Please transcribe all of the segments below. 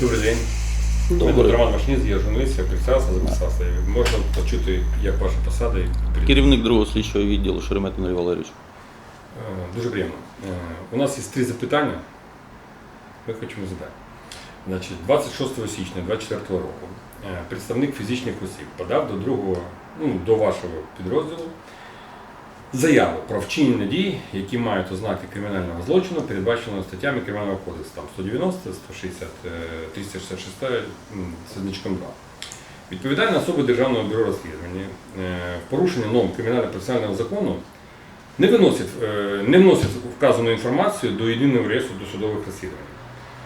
Добрий день. Добрий. Роман Машніс, я журналіст, я представився, записався. Можна почути, як ваша посада і Керівник другого слідчого відділу Шеремет Андрій Валерійович. Е, Дуже приємно. Е, У нас є три запитання. Ми хочемо задати. Значить, 26 січня 2024 року е, представник фізичних осіб подав до другого, ну, до вашого підрозділу заяву про вчинення дій, які мають ознаки кримінального злочину, передбаченого статтями Кримінального кодексу, там 190, 160, е, 366, м, значком 2. Відповідальна особа Державного бюро розслідування е, в порушення норм кримінально-процесуального закону не виносить, е, не вносить вказану інформацію до єдиного реєстру досудових розслідувань.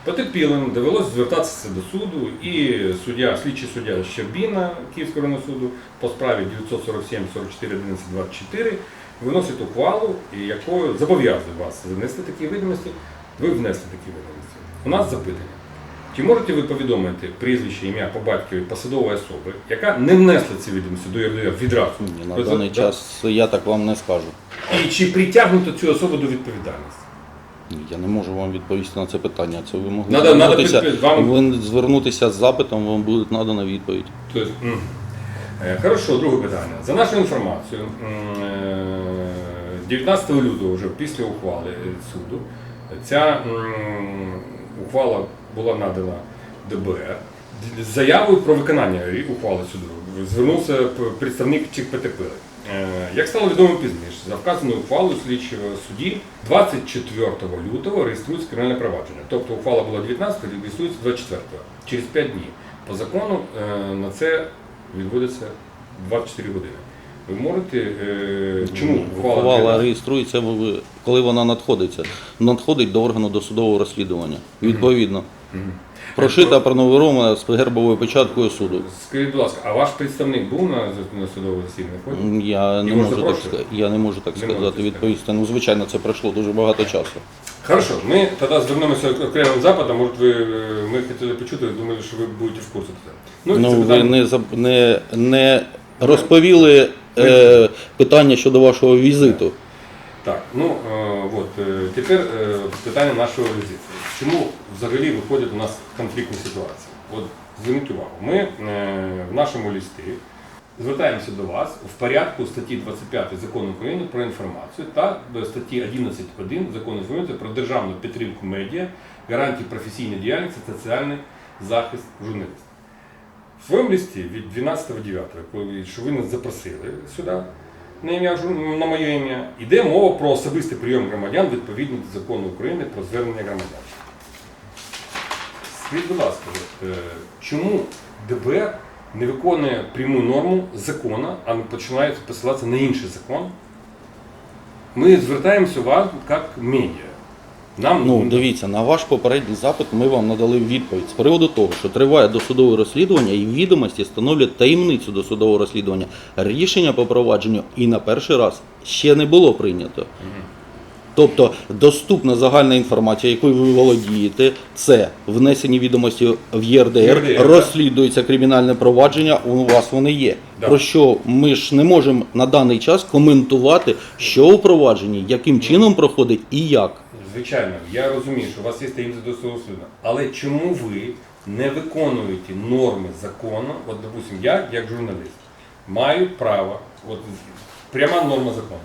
Потерпілим довелося звертатися до суду, і суддя, слідчий суддя Щербіна Київського районного суду по справі 947 44 11 24 виносить ухвалу, якою зобов'язує вас занести такі відомості. Ви внесли такі відомості. У нас запитання. Чи можете ви повідомити прізвище, ім'я по батькові посадової особи, яка не внесла ці відомості до ЄРДР відразу? Ні, на даний час я так вам не скажу. І чи притягнуто цю особу до відповідальності? Я не можу вам відповісти на це питання. Це ви могли Надо- надо звернутися, підпис- вам- ви звернутися з запитом, вам буде надана відповідь. М. Е, Хорошо, друге питання. За нашою інформацією, м, е, 19 лютого, вже після ухвали е, суду, ця м, ухвала була надана ДБР. З заявою про виконання ухвали суду звернувся п- представник. Е, Як стало відомо пізніше, за вказаною ухвалою слідчого судді 24 лютого реєструється кримінальне провадження. Тобто ухвала була 19, реєструється 24 через 5 днів. По закону е, на це відводиться 24 години. Ви можете. е, Чому ухвала? Ухвала 19? реєструється, коли вона надходиться. Надходить до органу досудового розслідування. Відповідно. Прошита пронумерована з гербовою печаткою суду. Скажіть, будь ласка, а ваш представник був на, на судовому засіданні? Я не можу так сказати. Я не можу так Не сказати, відповісти. Ну, звичайно, це пройшло дуже багато часу. Хорошо, ми тоді звернемося окремим запитом. Може, ви е, ми хотіли почути, думали, що ви будете в курсі цього. Ну, ви не, не, не розповіли е, питання щодо вашого візиту. Так, ну е, от е, тепер е, питання нашого візиту. Чому взагалі виходять у нас конфліктні ситуації? От зверніть увагу, ми в нашому листі звертаємося до вас в порядку статті 25 закону України про інформацію та статті 11.1 закону України про державну підтримку медіа, гарантії професійної діяльності та соціальний захист журналістів. В своєму листі від 12.09, коли що ви нас запросили сюди на ім'я на моє ім'я, йде мова про особистий прийом громадян відповідно до закону України про звернення громадян. Скажіть, будь ласка, е, чому ДБР не виконує пряму норму закону, а починає посилатися на інший закон? Ми звертаємося вас як медіа. Нам Ну, дивіться, на ваш попередній запит ми вам надали відповідь з приводу того, що триває досудове розслідування і відомості становлять таємницю досудового розслідування. Рішення по провадженню і на перший раз ще не було прийнято. Тобто доступна загальна інформація, якою ви володієте, це внесені відомості в ЄРДР, ЄРДР, так. розслідується кримінальне провадження, у вас вони є. Да. Про що ми ж не можемо на даний час коментувати, що у провадженні, яким чином проходить і як. Звичайно, я розумію, що у вас є таємниця досудового розслідування. Але чому ви не виконуєте норми закону? От, допустим, я, як журналіст, маю право, от пряма норма закону,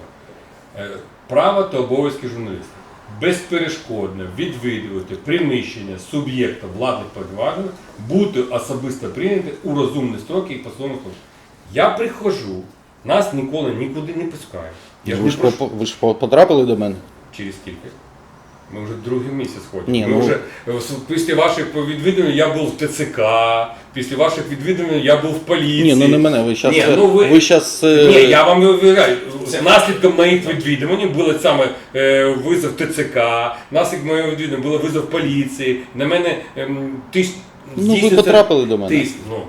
е, право та обов'язки журналіста безперешкодно відвідувати приміщення суб'єкта владних повноважень, бути особисто прийняти у розумні строки і служб. Я приходжу, нас ніколи нікуди не пускають. Я ви, не ж прошу. по- ви ж потрапили до мене? Через скільки? Ми вже другий місяць ходимо. Ні, Ми ну- вже, е, після ваших відвідувань я був в ТЦК, після ваших відвідувань я був в поліції. Ні, ну не мене. Ви зараз Ні, ну ви- ви щас, е, Ні, я вам вибираю. Наслідком моїх відвідувань було саме е, визов ТЦК, наслідком моїх відвідувань було визов поліції. На мене ем, тиш... Ну, ви потрапили до мене. тиск, ну,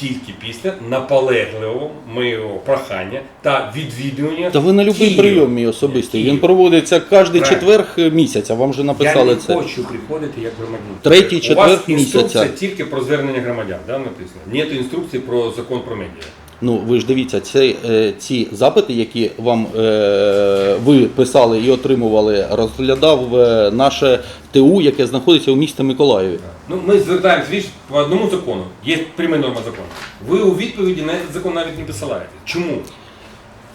тільки після наполегливого моєго прохання та відвідування. Та ви на будь-який Києва. прийом мій особистий. Києва. Він проводиться кожен Правильно. четверг місяця. Вам вже написали я не це. хочу приходити як громадянин. Третій У четверг вас інструкція місяця. тільки про звернення громадян, да, написано? Нет інструкції про закон про медіа. Ну ви ж дивіться, ці, е, ці запити, які вам е, ви писали і отримували, розглядав е, наше ТУ, яке знаходиться у місті Миколаєві. Ну, ми звертаємось віж по одному закону. Є пряма норма закону. Ви у відповіді на цей закон навіть не посилаєте. Чому?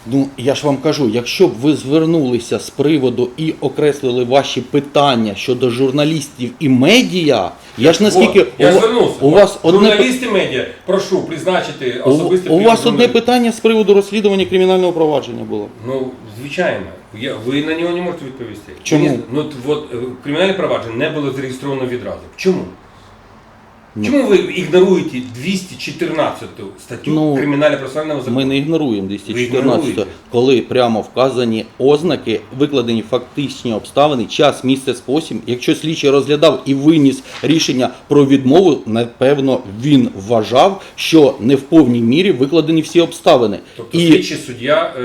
Ну, я ж вам кажу, якщо б ви звернулися з приводу і окреслили ваші питання щодо журналістів і медіа, я ж наскільки От, я у, звернувся. у вас одне журналісти медіа, прошу призначити у, особисте у вас одне питання з приводу розслідування кримінального провадження було. Ну, звичайно, я, ви на нього не можете відповісти. Чому? Ну, от, от, е, кримінальне провадження не було зареєстровано відразу. Чому? Ну. Чому ви ігноруєте 214 статтю Ну, кримінально процесуального закону? Ми не ігноруємо Ви 214, ігноруєте. коли прямо вказані ознаки, викладені фактичні обставини, час, місце, спосіб. Якщо слідчий розглядав і виніс рішення про відмову, напевно, він вважав, що не в повній мірі викладені всі обставини. Тобто слідчий суддя е,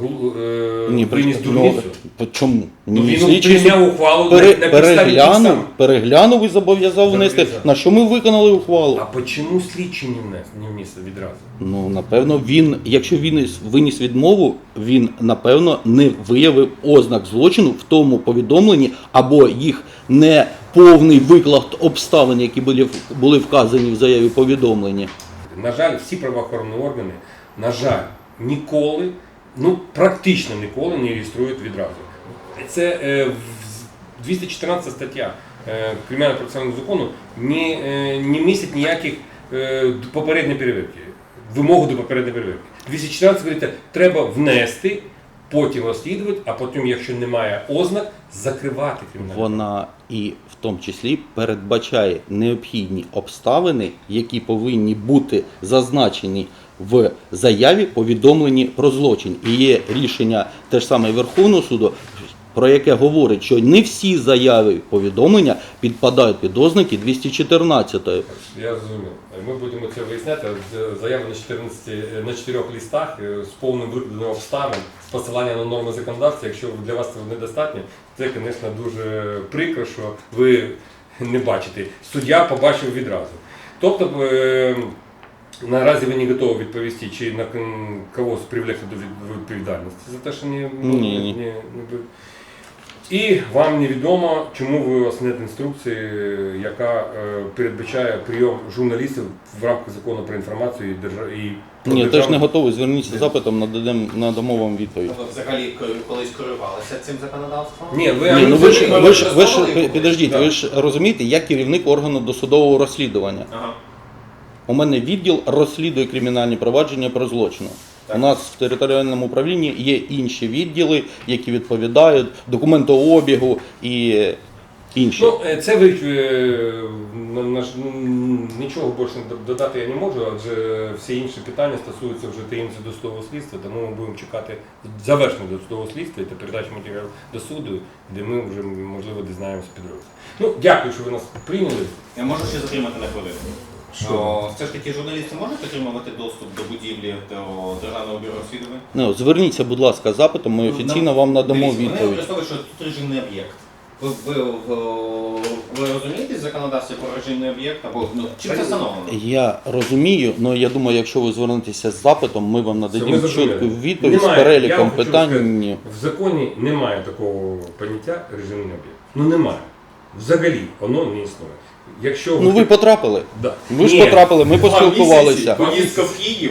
гу- е, Ні, виніс ну, дурницю? по- чому? Ну, Ні, він слідчий прийняв ухвалу пере- на, на підставі переглянув, переглянув і зобов'язав внести. Зобов'язав. На що ми виконали ухвалу? А чому слідчий не внес, не вніс відразу? Ну, напевно, він, якщо він виніс відмову, він напевно не виявив ознак злочину в тому повідомленні, або їх не повний виклад обставин, які були, були вказані в заяві повідомлення. На жаль, всі правоохоронні органи, на жаль, ніколи, ну практично ніколи не реєструють відразу. Це е, в- 214 стаття Кримінального процесуального закону не, е, не містить ніяких е, попередньої перевірки, вимогу до попередньої перевірки. 214 говорить, треба внести, потім розслідувати, а потім, якщо немає ознак, закривати кримінальне. Вона і в тому числі передбачає необхідні обставини, які повинні бути зазначені в заяві повідомлені про злочин. І є рішення теж саме Верховного суду, про яке говорить, що не всі заяви повідомлення підпадають під ознаки 214. Я зрозумів. Ми будемо це виясняти. З- Заява на 14, е, на 4 листах е, з повним викладенням обставин, з посилання на норми законодавства. Якщо для вас це недостатньо, це, звісно, дуже прикро, що ви не бачите. Суддя побачив відразу. Тобто, е, наразі ви не готові відповісти, чи на когось привлекти до відповідальності за те, що не, Ні, не, не, не ви- і вам невідомо, чому ви у вас нет інструкції, яка е, передбачає прийом журналістів в рамках закону про інформацію і держав... і Ні, теж не готовий. Зверніться з запитом, нададем, надамо вам відповідь. Ви взагалі колись керувалися цим законодавством? Ні, ви Ні, ну ви ж, ви ж, ви ж підождіть, Так. ви ж розумієте, я керівник органу досудового розслідування. Ага. У мене відділ розслідує кримінальні провадження про злочину. Так. У нас в територіальному управлінні є інші відділи, які відповідають документообігу і інші. Ну, е, це ви е, на- на ж- м, нічого більше д- додати я не можу, адже всі інші питання стосуються вже таємниці досудового слідства, тому ми будемо чекати завершення досудового слідства та передачу матеріалів до суду, де ми вже можливо дізнаємося підробити. Ну, дякую, що ви нас прийняли. Я можу ще затримати на хвилину. Що все ж таки журналісти можуть отримувати доступ до будівлі до Державного бюро розслідувань? Ну, зверніться, будь ласка, з запитом, ми офіційно вам надамо Дивіться, Вони відповідь. використовують, що тут режимний об'єкт. Ви, ви, ви, ви розумієте в законодавстві про режимний об'єкт? Або ну, чим це встановлено? Я розумію, але я думаю, якщо ви звернетеся з запитом, ми вам зрозуміли. чітку відповідь з переліком хочу питань. сказати, Ні. В законі немає такого поняття режимний об'єкт. Ну немає. Взагалі воно не існує. Якщо Ну ви потрапили. Да. Ви ж Ні. потрапили, ми поспілкувалися. Поїздка в Київ,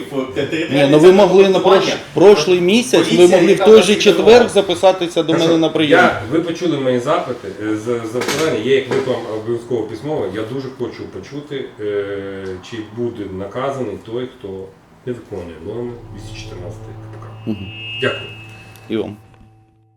Ні, ну ви могли на прош... прошлий місяць, ви могли в той же четвер записатися до Хорошо. мене на прийом. Я, ви почули мої запити е, з запитання, я їх виклав обов'язково письмово. Я дуже хочу почути, е, чи буде наказаний той, хто не виконує норми 214 КПК. Дякую. І вам.